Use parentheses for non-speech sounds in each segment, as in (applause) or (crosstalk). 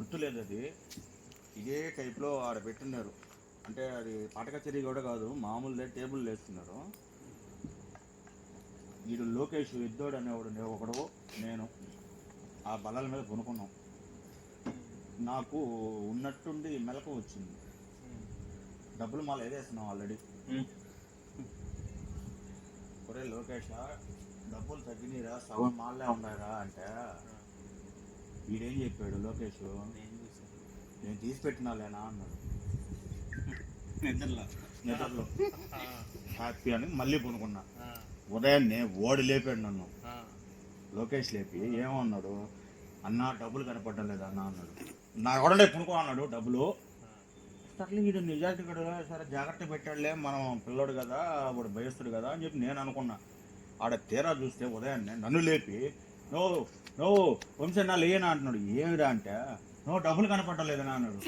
గుర్తులేదు అది ఇదే టైప్లో ఆడ పెట్టున్నారు అంటే అది పాట కచేరీ కూడా కాదు మామూలుదే టేబుల్ వేస్తున్నారు. వీడు లోకేష్ ఇద్దోడు అనేవాడు నే- ఒకడు నేను ఆ బల్లల మీద కొనుక్కున్నాం. నాకు ఉన్నట్టుండి మెలకు వచ్చింది. డబ్బులు మళ్ళీ ఏదేస్తున్నాం ఆల్రెడీ? ఒరే లోకేష్ డబ్బులు తగ్గినీరా సగం మాల్లే ఉన్నాయిరా అంటే వీడేం చెప్పాడు లోకేష్? నేను తీసి పెట్టినాలేనా అన్నాడు. నిద్రలో. నిద్రలో. హ్యాపీ అని మళ్ళీ కొనుక్కున్నా ఉదయాన్నే ఓడి లేపాడు నన్ను. లోకేష్ లేపి ఏమన్నాడు? అన్న డబ్బులు కనపడడం లేదా అన్న అన్నాడు. నా కూడా పునుకో అన్నాడు డబ్బులు. సర్లే వీడు నిజాయితీ కూడా సరే జాగ్రత్త పెట్టాడులే మనం పిల్లోడు కదా వాడు భయస్తుడు కదా అని చెప్పి నేను అనుకున్నా. ఆడ తీరా చూస్తే ఉదయాన్నే నన్ను లేపి నో నో వంశీ నా లేనా అంటున్నాడు. ఏమిరా అంటే? నో డబ్బులు కనపడలేదనా అన్నాడు.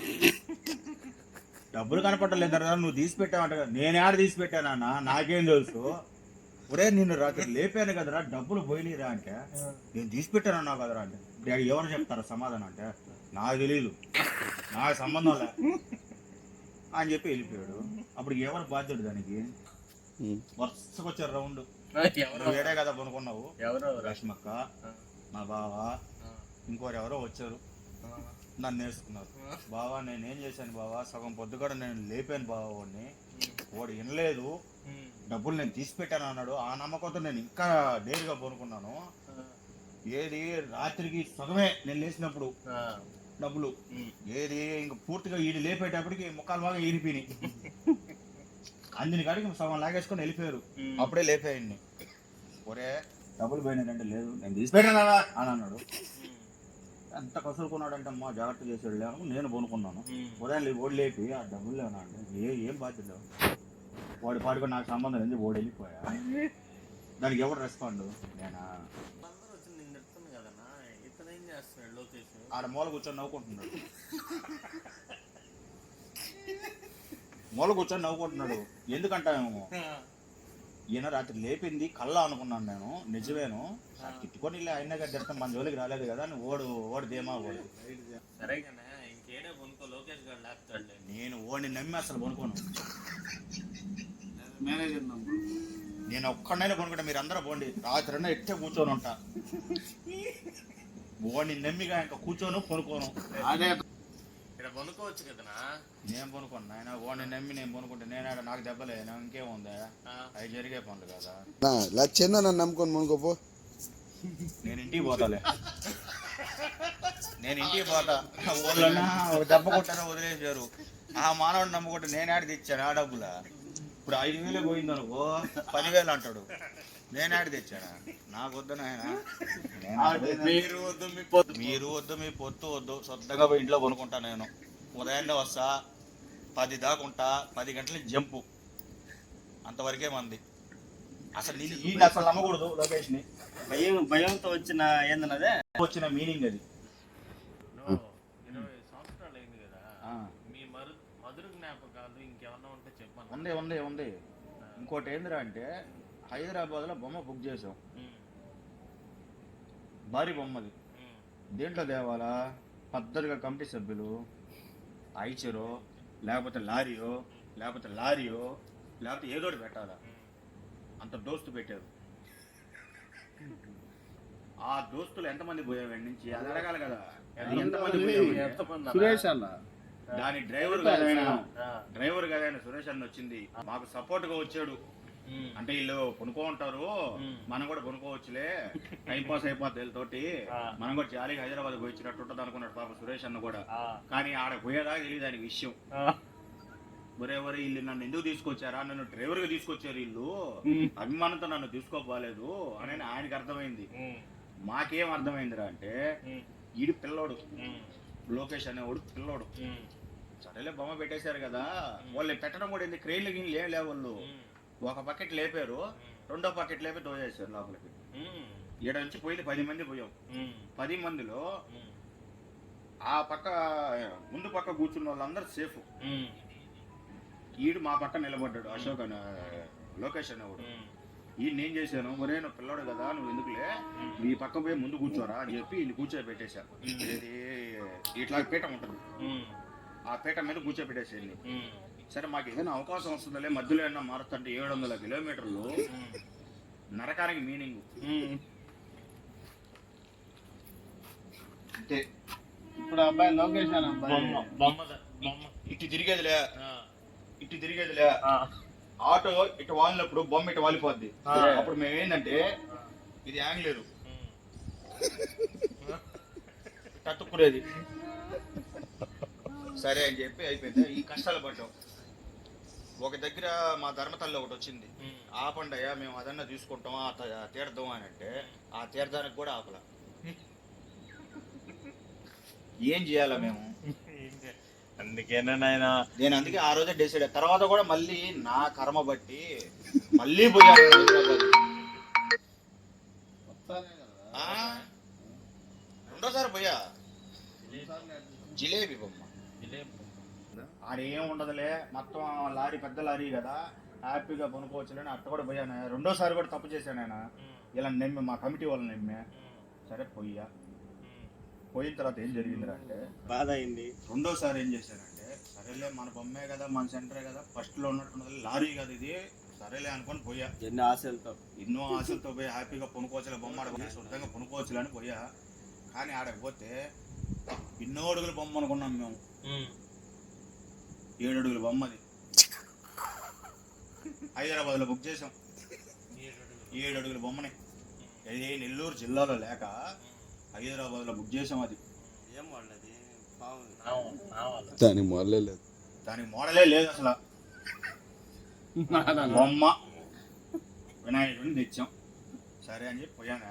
డబ్బులు కనపడలేదరా నువ్వు తీసి పెట్టావంట కదా. నేను ఆడ తీసి పెట్టానన్నా నాకేం తెలుసు? ఒరే నిన్ను రాత్రి లేపాను కదరా. డబ్బులు పోయినరా అంటే? నేను తీసి పెట్టానన్నా కదరా అంటే? డాడీ ఎవరు చెప్తారా సమాధానం అంటే? నాకు తెలియదు నాకు సంబంధం లే. అని చెప్పి వెళ్ళిపోయాడు. అప్పుడు ఎవరు బాధ్యుడు దానికి? వరుసకు వచ్చారు రౌండ్. నువ్వు ఏడే కదా కొనుక్కున్నావు ఎవరో రష్మక్క మా బావ ఇంకోరు ఎవరో వచ్చారు. నన్ను నేర్చుకున్నారు. బావా నేను ఏం చేశాను బావా? సగం పొద్దు కూడా నేను లేపాను బావా వాడిని. వాడు వినలేదు. డబ్బులు నేను తీసి పెట్టాను అన్నాడు. ఆ నమ్మకంతో నేను ఇంకా డేరుగా కొనుక్కున్నాను ఏది? రాత్రికి సగమే నేను లేచినప్పుడు డబ్బులు. ఏది? ఇంక పూర్తిగా ఈడు లేపేటప్పటికి ముఖాలు బాగా ఈరిపోయినాయి (laughs) అందిని కాడికి సగం లాగేసుకొని వెళ్ళిపోయారు. అప్పుడే లేపేయండి. ఒరే డబ్బులు పోయినాయంటే లేదు. నేను తీసి పెట్టాను కదా అని అన్నాడు. ఎంత కసురుకున్నాడంటే అమ్మా జాగ్రత్త చేసాడు లేను నేను కొనుక్కున్నాను ఉదయం ఓడి లేపి ఆ డబ్బులు లేవనా అంటే ఏ ఏం బాధ్యత వాడి పాడుకో నాకు సంబంధం లేదు ఓడి వెళ్ళిపోయా. దానికి ఎవరు రెస్పాండ్ నేనా? ఆడ మూల కూర్చొని నవ్వుకుంటున్నాడు. (laughs) మూల కూర్చొని నవ్వుకుంటున్నాడు. ఎందుకంటామేమో ఈయన రాత్రి లేపింది కళ్ళ అనుకున్నాను నేను. నిజమేను. తిట్టుకొని వెళ్ళి అయినా గారి దర్శనం మన జోలికి రాలేదు కదా అని ఓడు ఓడి ధీమా ఓడు. సరే నేను ఓడిని నమ్మి అసలు కొనుక్కోను. మేనేజర్ నేను ఒక్కడైనా కొనుక్కుంటా. మీరు అందరూ పోండి. రాత్రి ఎట్టే కూర్చొని ఉంటా. (laughs) ఓడిని నమ్మిగా ఇంకా కూర్చోను కొనుక్కోను. అదే కొనుక్కోవచ్చు కదనా నేను కొనుక్కోను ఆయన ఓడిని నమ్మి నేను కొనుక్కుంటే నేను ఆడ నాకు దెబ్బలే నాకు ఇంకేముందా అవి జరిగే పనులు కదా. లచ్చందా నన్ను నమ్ముకొని మునుకోపో. నేను ఇంటికి పోతాలే. నేను ఇంటికి పోతా. దెబ్బ కొట్టారో వదిలేసారు ఆ మానవుడు నమ్ముకుంటే నేను ఆడ తెచ్చాను ఆ డబ్బులా? ఇప్పుడు ఐదు వేలే పోయింది అనుకో పదివేలు అంటాడు. నేను ఆడ తెచ్చానా నాకు వద్దు నాయన. మీరు వద్దు మీ పొద్దు మీరు వద్దు మీ పొత్తు వద్దు. సొంతగా పోయి ఇంట్లో కొనుక్కుంటా నేను. ఉదయాన్నే వస్తా పది దాకా ఉంటా పది గంటలకి జంపు. అంతవరకే మంది. అసలు నేను ఈ అసలు నమ్మకూడదు లోకేష్ని. భయం భయంతో వచ్చిన ఏందన్నదే? వచ్చిన మీనింగ్ అది. ఉంది ఉంది ఉంది. ఇంకోటి ఏందిరా అంటే హైదరాబాద్లో బొమ్మ బుక్ చేసాం భారీ బొమ్మది. దేంట్లో తేవాలా? పద్ధతిగా కమిటీ సభ్యులు ఐచరో లేకపోతే లారీయో లేకపోతే లారీయో లేకపోతే ఏదో ఒకటి పెట్టాలా? అంత దోస్తు పెట్టారు. ఆ దోస్తులు ఎంతమంది పోయావు నుంచి? అది అడగాలి కదా. అది ఎంతమంది సురేష్ అన్న. దాని డ్రైవర్ కాదు డ్రైవర్ కదా ఆయన సురేష్ అన్న వచ్చింది. మాకు సపోర్ట్గా వచ్చాడు. అంటే వీళ్ళు కొనుక్కో ఉంటారు మనం కూడా కొనుక్కోవచ్చులే. టైం పాస్ అయిపోద్ది వీళ్ళతోటి. మనం కూడా జాలీగా హైదరాబాద్ పోయి వచ్చినట్టు ఉంటుంది అనుకున్నాడు పాప సురేష్ అన్న కూడా. కానీ ఆడ పోయేదాకా తెలియదు దానికి విషయం. ఒరే ఒరే వీళ్ళు నన్ను ఎందుకు తీసుకొచ్చారా? నన్ను డ్రైవర్గా తీసుకొచ్చారు వీళ్ళు. అభిమానంతో నన్ను తీసుకోపోలేదు అని ఆయనకి అర్థమైంది. మాకేం అర్థమైందిరా అంటే ఈడు పిల్లోడు. లోకేష్ అనేవాడు పిల్లోడు. సరేలే బొమ్మ పెట్టేశారు కదా. వాళ్ళు పెట్టడం కూడా ఏంది? క్రెయిన్లు గిన్నెలు ఏం లేవు వాళ్ళు. ఒక బకెట్ లేపారు రెండో బకెట్ లేపి దోచేశారు లోపలికి. ఈడ నుంచి పోయింది పది మంది పోయాం పది మందిలో ఆ పక్క ముందు పక్క కూర్చున్న వాళ్ళందరూ సేఫ్. ఈడు మా పక్క నిలబడ్డాడు అశోక్ అనే లోకేష్ అనేవాడు. ఈ నేను చేశాను ఒరే నువ్వు పిల్లడు కదా నువ్వు ఎందుకులే? ఈ పక్క పోయి ముందు కూర్చోరా అని చెప్పి ఇది కూర్చోబెట్టేశా ఇది ఇట్లా పీట ఉంటుంది. ఆ పీట మీద కూర్చోబెట్టేసేయండి సరే మాకు ఏదైనా అవకాశం వస్తుందిలే మధ్యలో ఏమన్నా మారుతుంటే ఏడు వందల కిలోమీటర్లు నరకానికి మీనింగ్. అంటే ఇప్పుడు అబ్బాయి లోకేష్ అని అబ్బాయి. బొమ్మ బొమ్మ బొమ్మ. ఇటు తిరిగేదిలే. ఆ, ఇటు తిరిగేదిలే. ఆ, ఆటో ఇటు వాలినప్పుడు బొమ్మ ఇటు వాలిపోద్ది. అప్పుడు మేము ఏంటంటే ఇది యాంగ్లేదు ఉమ్. తట్టుకునేది. సరే అని చెప్పి అయిపోయింది. ఈ కష్టాలు పడ్డాం. ఒక దగ్గర మా ధర్మతల్లి ఒకటి వచ్చింది. ఆపండయ్యా మేము అదన్నా తీసుకుంటాం ఆ తీర్థం అని అంటే ఆ తీర్థానికి కూడా ఆపల. ఏం చేయాలా మేము? అందుకేనా నాయన? నేను అందుకే ఆ రోజే డిసైడ్ తర్వాత కూడా మళ్ళీ నా కర్మ బట్టి మళ్ళీ పోయాను? రెండోసారి పోయా? జిలేబీ. బొమ్మ. ఆడేం ఉండదులే. మొత్తం లారీ పెద్ద లారీ కదా. హ్యాపీగా కొనుక్కోవచ్చులే అట్ట కూడా పోయాను రెండోసారి కూడా తప్పు చేశాను ఆయన ఇలా నమ్మి మా కమిటీ వాళ్ళని నమ్మే. సరే పోయా పోయిన తర్వాత ఏం జరిగిందిరా అంటే బాధ అయింది. రెండోసారి ఏం చేశానంటే సరేలే మన బొమ్మే కదా మన సెంటరే కదా ఫస్ట్లో ఉన్నట్టున్నది లారీ కదా ఇది. సరేలే అనుకొని పోయా. ఎన్ని ఆశలతో. ఎన్నో ఆశలతో పోయి హ్యాపీగా కొనుక్కోవచ్చులే బొమ్మ ఆడ శుద్ధంగా కొనుక్కోవచ్చులే అని పోయా. కానీ ఆడకపోతే ఎన్నో అడుగుల బొమ్మ అనుకున్నాం మేము. ఏడు అడుగుల బొమ్మది హైదరాబాద్లో బుక్ చేసాం ఏడు అడుగుల బొమ్మని. ఇది నెల్లూరు జిల్లాలో లేక హైదరాబాద్లో బుక్ చేసాం అది. ఏం వాళ్ళది? దానికి మొదలే లేదు. దానికి మోడలే లేదు అసలు. బొమ్మ. వినాయకుడిని తెచ్చాం. సరే అని చెప్పి పోయాను?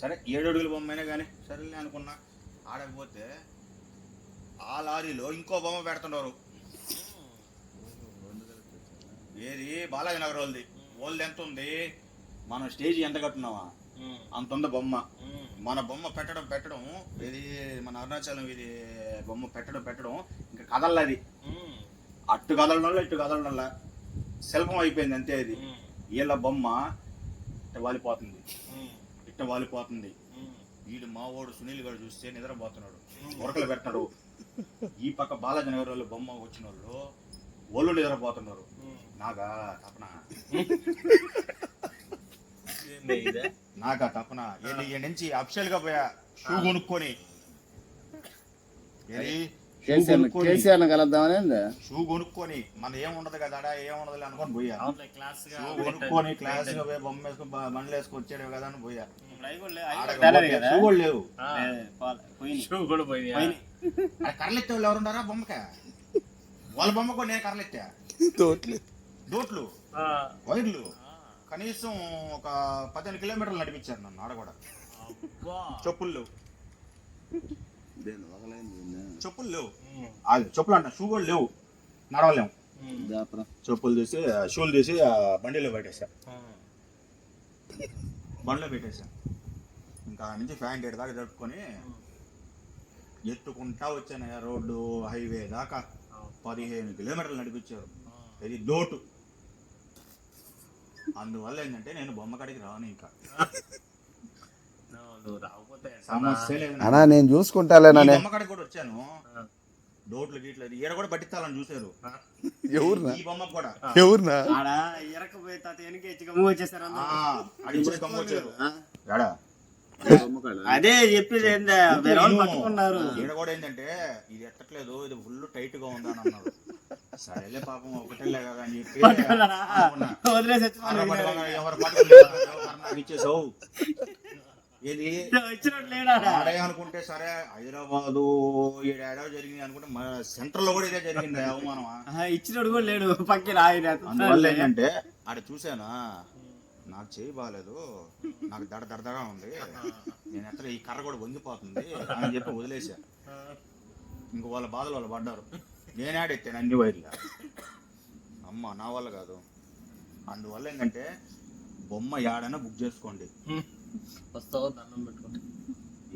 సరే ఏడు అడుగుల బొమ్మ అయినా కానీ సరేలే అనుకున్నా. ఆడకపోతే ఆ లారీలో ఇంకో బొమ్మ పెడుతున్నారు ఏది? బాలాజీ నగర్ వాళ్ళది వాళ్ళది ఎంత ఉంది? మనం స్టేజ్ ఎంత కట్టున్నావా అంత ఉంది బొమ్మ. మన బొమ్మ పెట్టడం పెట్టడం ఇది మన అరుణాచలం ఇది బొమ్మ పెట్టడం పెట్టడం ఇంకా కదలది అట్టు కదలడంలో ఇటు కదలడంలా. శిల్పం అయిపోయింది అంతే అది. వీళ్ళ బొమ్మ ఇట్ట వాలిపోతుంది. ఇట్ట వాలిపోతుంది. వీడు మావోడు సునీల్ గారు చూస్తే నిద్రపోతున్నాడు. ఉరకలు పెడతాడు ఈ పక్క బాలాజీ నగర్ వాళ్ళు బొమ్మ వచ్చిన వాళ్ళు ఒళ్ళు నిద్రపోతున్నారు. నాగా తపన. నాగా తపన. ఈ నుంచి అఫిషియల్గా పోయా? షూ కొనుక్కొని. షూ కొనుక్కొని. కేసీఆర్ కలుద్దామని ఏంది? షూ కొనుక్కొని. మన ఏముండదు కదా ఆడ ఏముండదు అనుకొని పోయా. క్లాస్గా షూ కొనుక్కొని క్లాస్గా పోయి బొమ్మ వేసుకొని బండ్లు వేసుకొని వచ్చాడు కదా అని పోయా? షూ కూడా లేవు. ఏ. షూ కూడా. ఆ కర్రెత్తే వాళ్ళు ఎవరున్నారా బొమ్మక? వాళ్ళ బొమ్మ కూడా నేను కర్రెత్తా తోట్లే దోట్లు. వైర్లు. కనీసం ఒక పదిహేను కిలోమీటర్లు నడిపించారు నన్ను ఆడ కూడా. చెప్పులు. చెప్పులు. లేవు అది చెప్పులు అంట షూ కూడా లేవు. నడవలేము. చెప్పులు తీసి షూలు తీసి ఆ బండిలో పెట్టేసా బండిలో పెట్టేసా ఇంకా నుంచి ఫ్యాంట్ ఏడు దాకా జరుపుకొని ఎత్తుకుంటా వచ్చాను రోడ్డు హైవే దాకా. పదిహేను కిలోమీటర్లు నడిపించారు. ఇది దోటు. అందువల్ల ఏంటంటే నేను బొమ్మ కాడికి రాను ఇంకా. సమస్య లేదు. అన్నా నేను చూసుకుంటాలే ఈ నానే. బొమ్మ కాడికి కూడా వచ్చాను. దోట్లు గీట్లు అది ఈడ కూడా పట్టించాలని చూసారు ఎవరునా? ఈ బొమ్మ కూడా. ఎవరునా? ఆడ ఇరకపోయి తాత వెనక ఎచ్చి వచ్చేసారు ఆ, బొమ్మ వచ్చారు. ఏడా అదే చెప్పేది ఏందా వేరే వాళ్ళు పట్టుకున్నారు. ఈడ కూడా ఏంటంటే ఇది ఎత్తట్లేదు ఇది ఫుల్ టైట్గా ఉందా అని అన్నారు. సరేలే పాపం ఒకటేలే కదా అని చెప్పి. వదిలేసి ఇచ్చేసావు. అనుకుంటే సరే హైదరాబాదు ఏడాడో జరిగింది అనుకుంటే మన సెంటర్లో కూడా ఇదే జరిగింది అవమానమా? ఇచ్చినోడు కూడా లేడు పక్కన ఆయన అందువల్ల ఏంటంటే ఆడ చూసానా నాకు చేయి బాగాలేదు నాకు దడ దడదగా ఉంది. నేను ఎక్కడ ఈ కర్ర కూడా వంగిపోతుంది అని చెప్పి వదిలేసా ఇంక వాళ్ళ బాధలు వాళ్ళు పడ్డారు. నేనే ఆడెత్తాను అన్ని వైర్లు. అమ్మ నా వల్ల కాదు. అందువల్ల ఏంటంటే బొమ్మ ఏడైనా బుక్ చేసుకోండి. వస్తావు దండం పెట్టుకుంటా?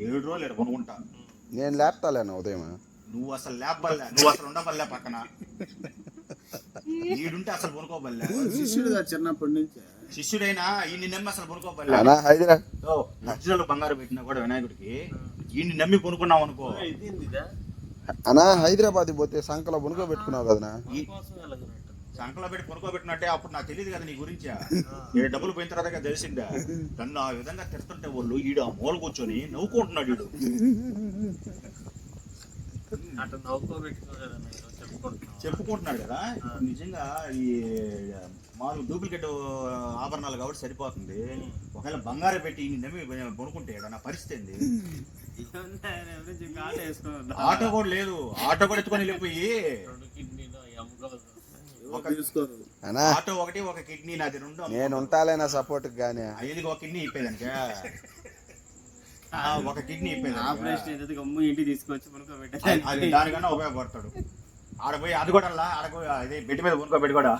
ఏడు రోజులు ఇక్కడ కొనుక్కుంటా నేను లేపుతాలేనా ఉదయం? నువ్వు అసలు లేపబల్లే నువ్వు అసలు ఉండబల్లే పక్కన. ఈడుంటే అసలు కొనుక్కోబల్లే శిష్యుడుగా చిన్నప్పటి నుంచి. శిష్యుడైనా ఈయన్ని నమ్మి అసలు మధ్యలో బంగారు పెట్టినా కూడా వినాయకుడికి. ఈయన్ని నమ్మి కొనుక్కున్నాం అనుకో అనా హైదరాబాద్ పోతే సంకలో బునుకో పెట్టుకున్నావు కదనా వెళ్ళగనట్టు సంకలో పెట్టి కొనుక్కోబెట్టినట్టే అప్పుడు నాకు తెలియదు కదా నీ గురించి. ఏ డబ్బులు పోయిన తర్వాత కదా తెలిసిందా? నన్ను ఆ విధంగా తిడుతుంటే వాళ్ళు ఈడు ఆ మూల కూర్చొని నవ్వుకుంటున్నాడు ఈడు. చెప్పుకుంటున్నాడు కదా? నిజంగా ఈ మామూలు డూప్లికేట్ ఆభరణాలు కాబట్టి సరిపోతుంది. ఒకవేళ బంగారం పెట్టి నమ్మి కొనుక్కుంటే నా పరిస్థితి ఏంది? ఆట కూడా లేదు. ఆటో కూడా ఎత్తుకొని వెళ్ళిపోయి. ఆటో ఒకటి ఒక కిడ్నీ నాది రెండు నేను ఉంటాలే నా సపోర్ట్ గానీ? ఐదుకి ఒక కిడ్నీ ఇప్పేదానిక? ఒక కిడ్నీ ఆపరేషన్ ఇప్పేదానికి అయితే గమ్ము ఇంటికి తీసుకొచ్చి పనుకోబెట్టాలి అది దానికన్నా ఉపయోగపడతాడు. ఆడ పోయి అది కూడా ఆడ పోయి అదే బెడ్ మీద కొనుక్కోబెట్టి కూడా